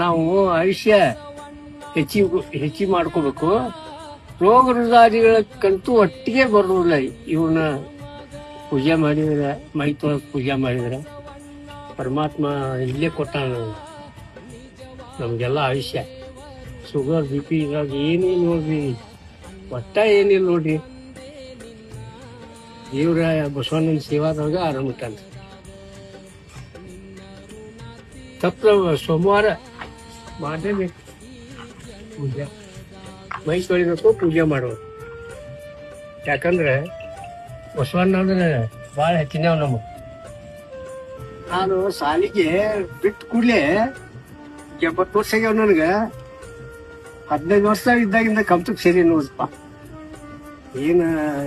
ನಾವು ಆಯುಷ್ಯ ಹೆಚ್ಚಿ ಹೆಚ್ಚಿ ಮಾಡ್ಕೋಬೇಕು. ರೋಗ ರುಜಾರಿಗಳಕ್ಕಂತೂ ಒಟ್ಟಿಗೆ ಬರೋದಿಲ್ಲ ಇವನ್ನ ಪೂಜೆ ಮಾಡಿದ್ರೆ ಮೈ ತೋ ಪೂಜೆ ಮಾಡಿದ್ರೆ ಪರಮಾತ್ಮ ಇಲ್ಲೇ ಕೊಟ್ಟ ನಮಗೆಲ್ಲ ಆಯುಷ್ಯ. ಶುಗರ್, ಬಿ ಪಿ ಇದ್ರಾಗ ಏನೇ ನೋಡ್ರಿ. ಒಟ್ಟ ಏನಿಲ್ಲ ನೋಡ್ರಿ. ದೇವ್ರ ಬಸವಣ್ಣನ ಸೇವಾದಾಗ ಆರಾಮಿಟ್ಟಾನ ತಪ್ಪ, ಸೋಮವಾರ ಮಾಡಲೇಬೇಕು ಪೂಜೆ. ಮೈ ಪೂಜೆ ಮಾಡೋದು ಯಾಕಂದ್ರೆ, ಬಸವಣ್ಣ ಅಂದ್ರೆ ಭಾಳ ಹೆಚ್ಚಿನವ್ ನಮ್ಮ. ನಾನು ಸಾಲಿಗೆ ಬಿಟ್ಟು ಕೂಡಲೇ ಎಪ್ಪತ್ತು ವರ್ಷ ಆಗ್ಯಾವ ನನಗೆ. ಹದಿನೈದು ವರ್ಷ ಇದ್ದಾಗಿಂದ ಕಂಪ್ತಕ್ಕೆ ಸೇರಿ ನೋಡಪ್ಪ ಏನ,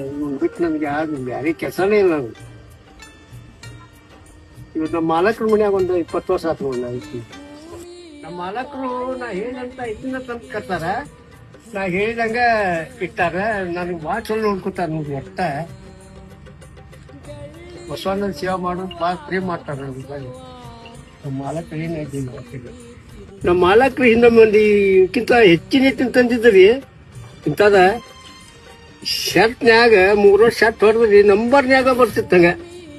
ಇವ್ನು ಬಿಟ್ಟು ನನಗೆ ಬೇರೆ ಕೆಲಸನೇ ಇಲ್ಲ ನನಗೆ. ಇವತ್ತು ನಮ್ಮ ಮಾಲಕರ ಮನ್ಯಾಗ ಒಂದು ಇಪ್ಪತ್ತು ವರ್ಷ ಆತು ನಾನು. ನಮ್ಮ ಮಾಲಕರು ನಾ ಹೇಳಂತ ಇದನ್ನ ತಂದು ಕತ್ತಾರ ನಾ ಹೇಳಿದಂಗ ಇಟ್ಟಾರ, ನನಗೆ ಭಾಳ ಚಲೋ ನೋಡ್ಕೊತಾರ ನೋಡಿ ಒಟ್ಟ. ಬಸವಣ್ಣನ ಸೇವೆ ಮಾಡೋದು ಭಾಳ ಪ್ರೇಮ್ ಮಾಡ್ತಾರ ನಮ್ಗೆ ನಮ್ಮ ಮಾಲಕರು ಏನೈತಿ ಗೊತ್ತಿಲ್ಲ. ನಮ್ಮ ಮಾಲಕರು ಹಿಂದೆ ಮಂದಿಕ್ಕಿಂತ ಹೆಚ್ಚಿನ ತಂದಿದ್ರಿ. ಇಂಥದ ಶರ್ಟ್ನ್ಯಾಗ ಮೂರು ಶರ್ಟ್ ಹೊಡೆದ್ರಿ ನಂಬರ್ನ್ಯಾಗ ಬರ್ತಿತ್ತಂಗ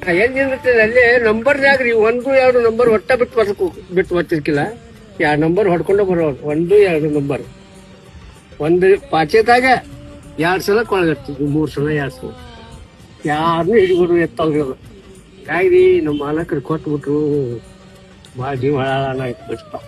ಹೆಂಗಿರ್ತದೆ ಅಲ್ಲೇ ನಂಬರ್ನ್ಯಾಗ ರೀ ಒಂದು, ಎರಡು ನಂಬರ್ ಒಟ್ಟ ಬಿಟ್ಟು ಬರ್ಬೇಕು ಬಿಟ್ಟು ಬರ್ತಿರ್ಕಿಲ್ಲ. ಎರಡು ನಂಬರ್ ಹೊಡ್ಕೊಂಡು ಬರೋರು. ಒಂದು, ಎರಡು ನಂಬರ್ ಒಂದು ಪಾಚೆದಾಗ ಎರಡು ಸಲ ಕೊಳಗರ್ತಿದ್ವಿ ಮೂರು ಸಲ ಎರಡು ಸಲ. ಯಾರನ್ನೂ ಹಿಡಿದ್ರು ಎತ್ತವ್ರಿ ಹಾಗಾಗಿ ನಮ್ಮ ಮಾಲಕರು ಕೊಟ್ಬಿಟ್ರು. ಭಾಳ ಜೀವ ಇಟ್ಬಿಡ್ತಾವ